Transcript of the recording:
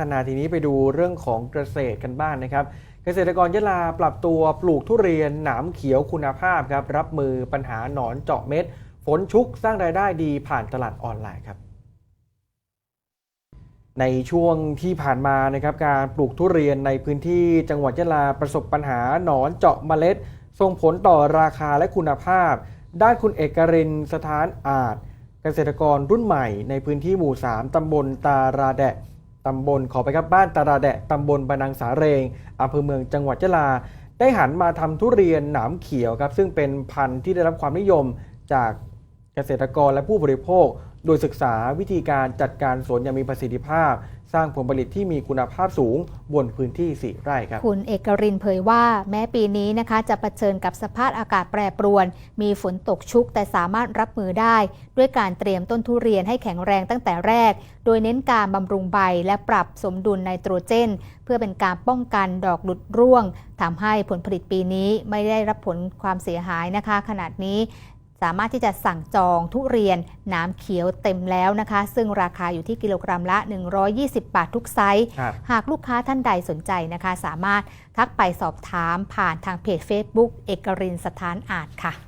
ฒนาทีนี้ไปดูเรื่องของเกษตรกันบ้างนะครับ เกษตรกรยะลาปรับตัวปลูกทุเรียนหนามเขียวคุณภาพครับรับมือปัญหาหนอนเจาะเม็ด ฝนชุกสร้างรายได้ดีผ่านตลาดออนไลน์ครับในช่วงที่ผ่านมานะครับการปลูกทุเรียนในพื้นที่จังหวัดยะลาประสบปัญหาหนอนเจาะเมล็ด ส่งผลต่อราคาและคุณภาพ ด้านคุณเอกรินสถานอาจ เกษตรกรรุ่นใหม่ในพื้นที่หมู่ 3 ตำบลตาราแดะ ตำบลขอไปครับบ้านตาราแดะตำบลบานังสาเรงอำเภอเมืองจังหวัดยะลา ได้หันมาทำทุเรียนหนามเขียวครับซึ่งเป็นพันธุ์ที่ได้รับความนิยมจากเกษตรกรและผู้บริโภค โดยศึกษาวิธีการจัดการสวนอย่างมีประสิทธิภาพ สร้างผลผลิตที่มีคุณภาพสูงบนพื้นที่ 4 ไร่ครับ คุณเอกรินเผยว่า แม้ปีนี้นะคะจะะเผชิญกับสภาพอากาศแปรปรวน มีฝนตกชุกแต่สามารถรับมือได้ ด้วยการเตรียมต้นทุเรียนให้แข็งแรงตั้งแต่แรก โดยเน้นการบำรุงใบและปรับสมดุลไนโตรเจน เพื่อเป็นการป้องกันดอกหลุดร่วงทำให้ผลผลิตปีนี้ไม่ได้รับผลความเสียหายนะคะ ขนาดนี้ สามารถที่จะสั่งจองทุเรียนน้ำเขียวเต็มแล้วนะคะ ซึ่งราคาอยู่ที่กิโลกรัมละ 120 บาททุกไซส์ครับหากลูกค้าท่านใดสนใจนะคะ สามารถทักไปสอบถามผ่านทางเพจ Facebook เอกรินสถานอาจค่ะ